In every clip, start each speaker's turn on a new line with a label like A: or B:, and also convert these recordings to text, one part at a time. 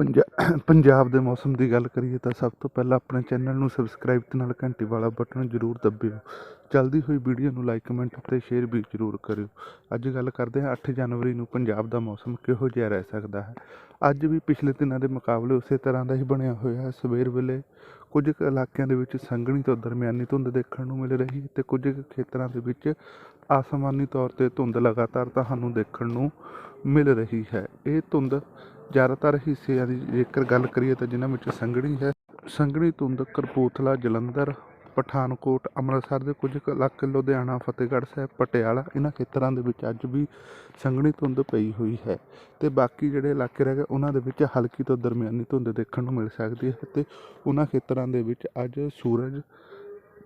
A: ਪੰਜਾ, ਪੰਜਾਬ ਦੇ ਮੌਸਮ ਦੀ ਗੱਲ ਕਰੀਏ ਤਾਂ ਸਭ ਤੋਂ ਪਹਿਲਾਂ ਆਪਣੇ ਚੈਨਲ ਨੂੰ ਸਬਸਕ੍ਰਾਈਬ ਤੇ ਨਾਲ ਘੰਟੀ ਵਾਲਾ ਬਟਨ ਜ਼ਰੂਰ ਦੱਬਿਓ। ਚੱਲਦੀ ਹੋਈ ਵੀਡੀਓ ਨੂੰ ਲਾਈਕ, ਕਮੈਂਟ ਅਤੇ ਸ਼ੇਅਰ ਵੀ ਜ਼ਰੂਰ ਕਰਿਓ। ਅੱਜ ਗੱਲ ਕਰਦੇ ਹਾਂ 8 ਜਨਵਰੀ ਨੂੰ ਪੰਜਾਬ ਦਾ ਮੌਸਮ ਕਿਹੋ ਜਿਹਾ ਰਹਿ ਸਕਦਾ ਹੈ। ਅੱਜ ਵੀ ਪਿਛਲੇ ਦਿਨਾਂ ਦੇ ਮੁਕਾਬਲੇ ਉਸੇ ਤਰ੍ਹਾਂ ਦਾ ਹੀ ਬਣਿਆ ਹੋਇਆ ਹੈ। ਸਵੇਰ ਵੇਲੇ ਕੁਝ ਕੁ ਇਲਾਕਿਆਂ ਦੇ ਵਿੱਚ ਸੰਘਣੀ ਤੋਂ ਦਰਮਿਆਨੀ ਧੁੰਦ ਦੇਖਣ ਨੂੰ ਮਿਲ ਰਹੀ ਹੈ ਤੇ ਕੁਝ ਕੁ ਖੇਤਰਾਂ ਦੇ ਵਿੱਚ ਆਸਮਾਨੀ ਤੌਰ ਤੇ ਧੁੰਦ ਲਗਾਤਾਰ ਤੁਹਾਨੂੰ ਦੇਖਣ ਨੂੰ ਮਿਲ ਰਹੀ ਹੈ। ਇਹ ਧੁੰਦ ਜ਼ਿਆਦਾਤਰ ਹਿੱਸਿਆਂ ਦੀ ਜੇਕਰ ਗੱਲ ਕਰੀਏ ਤਾਂ ਜਿਨ੍ਹਾਂ ਵਿੱਚ ਸੰਘਣੀ ਹੈ, ਸੰਘਣੀ ਧੁੰਦ ਕਪੂਰਥਲਾ, ਜਲੰਧਰ, ਪਠਾਨਕੋਟ, ਅੰਮ੍ਰਿਤਸਰ ਦੇ ਕੁਝ ਕੁ ਇਲਾਕੇ, ਲੁਧਿਆਣਾ, ਫਤਿਹਗੜ੍ਹ ਸਾਹਿਬ, ਪਟਿਆਲਾ ਇਹਨਾਂ ਖੇਤਰਾਂ ਦੇ ਵਿੱਚ ਅੱਜ ਵੀ ਸੰਘਣੀ ਧੁੰਦ ਪਈ ਹੋਈ ਹੈ ਤੇ ਬਾਕੀ ਜਿਹੜੇ ਇਲਾਕੇ ਰਹਿ ਗਏ ਉਹਨਾਂ ਦੇ ਵਿੱਚ ਹਲਕੀ ਤੋਂ ਦਰਮਿਆਨੀ ਧੁੰਦ ਦੇਖਣ ਨੂੰ ਮਿਲ ਸਕਦੀ ਹੈ ਤੇ ਉਹਨਾਂ ਖੇਤਰਾਂ ਦੇ ਵਿੱਚ ਅੱਜ ਸੂਰਜ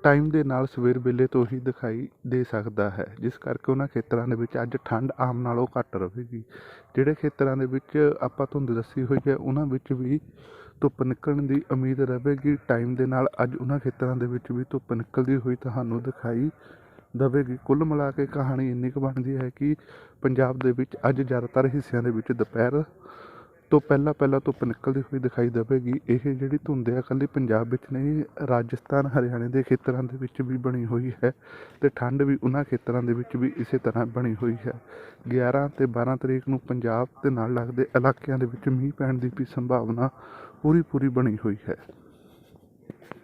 A: ਟਾਈਮ ਦੇ ਨਾਲ ਸਵੇਰ ਵੇਲੇ ਤੋਂ ਹੀ ਦਿਖਾਈ ਦੇ ਸਕਦਾ ਹੈ, ਜਿਸ ਕਰਕੇ ਉਹਨਾਂ ਖੇਤਰਾਂ ਦੇ ਵਿੱਚ ਅੱਜ ਠੰਡ ਆਮ ਨਾਲੋਂ ਘੱਟ ਰਹੇਗੀ। ਜਿਹੜੇ ਖੇਤਰਾਂ ਦੇ ਵਿੱਚ ਆਪਾਂ ਧੁੰਦ ਦੱਸੀ ਹੋਈ ਹੈ, ਉਹਨਾਂ ਵਿੱਚ ਵੀ ਧੁੱਪ ਨਿਕਲਣ ਦੀ ਉਮੀਦ ਰਹੇਗੀ। ਟਾਈਮ ਦੇ ਨਾਲ ਅੱਜ ਉਹਨਾਂ ਖੇਤਰਾਂ ਦੇ ਵਿੱਚ ਵੀ ਧੁੱਪ ਨਿਕਲਦੀ ਹੋਈ ਤੁਹਾਨੂੰ ਦਿਖਾਈ ਦੇਵੇਗੀ। ਕੁੱਲ ਮਿਲਾ ਕੇ ਕਹਾਣੀ ਇੰਨੀ ਕੁ ਬਣਦੀ ਹੈ ਕਿ ਪੰਜਾਬ ਦੇ ਵਿੱਚ ਅੱਜ ਜ਼ਿਆਦਾਤਰ ਹਿੱਸਿਆਂ ਦੇ ਵਿੱਚ ਦੁਪਹਿਰ ਤੋਂ ਪਹਿਲਾਂ ਪਹਿਲਾਂ ਧੁੱਪ ਨਿਕਲਦੀ ਹੋਈ ਦਿਖਾਈ ਦੇਵੇਗੀ। ਇਹ ਜਿਹੜੀ ਧੁੰਦ ਹੈ, ਇਕੱਲੀ ਪੰਜਾਬ ਵਿੱਚ ਨਹੀਂ, ਰਾਜਸਥਾਨ, ਹਰਿਆਣੇ ਦੇ ਖੇਤਰਾਂ ਦੇ ਵਿੱਚ ਵੀ ਬਣੀ ਹੋਈ ਹੈ ਤੇ ਠੰਡ ਵੀ ਉਹਨਾਂ ਖੇਤਰਾਂ ਦੇ ਵਿੱਚ ਵੀ ਇਸੇ ਤਰ੍ਹਾਂ ਬਣੀ ਹੋਈ ਹੈ। 11 ਤੇ 12 ਤਰੀਕ ਨੂੰ ਪੰਜਾਬ ਦੇ ਨਾਲ ਲੱਗਦੇ ਇਲਾਕਿਆਂ ਦੇ ਵਿੱਚ ਮੀਂਹ ਪੈਣ ਦੀ ਵੀ ਸੰਭਾਵਨਾ ਪੂਰੀ ਪੂਰੀ ਬਣੀ ਹੋਈ ਹੈ।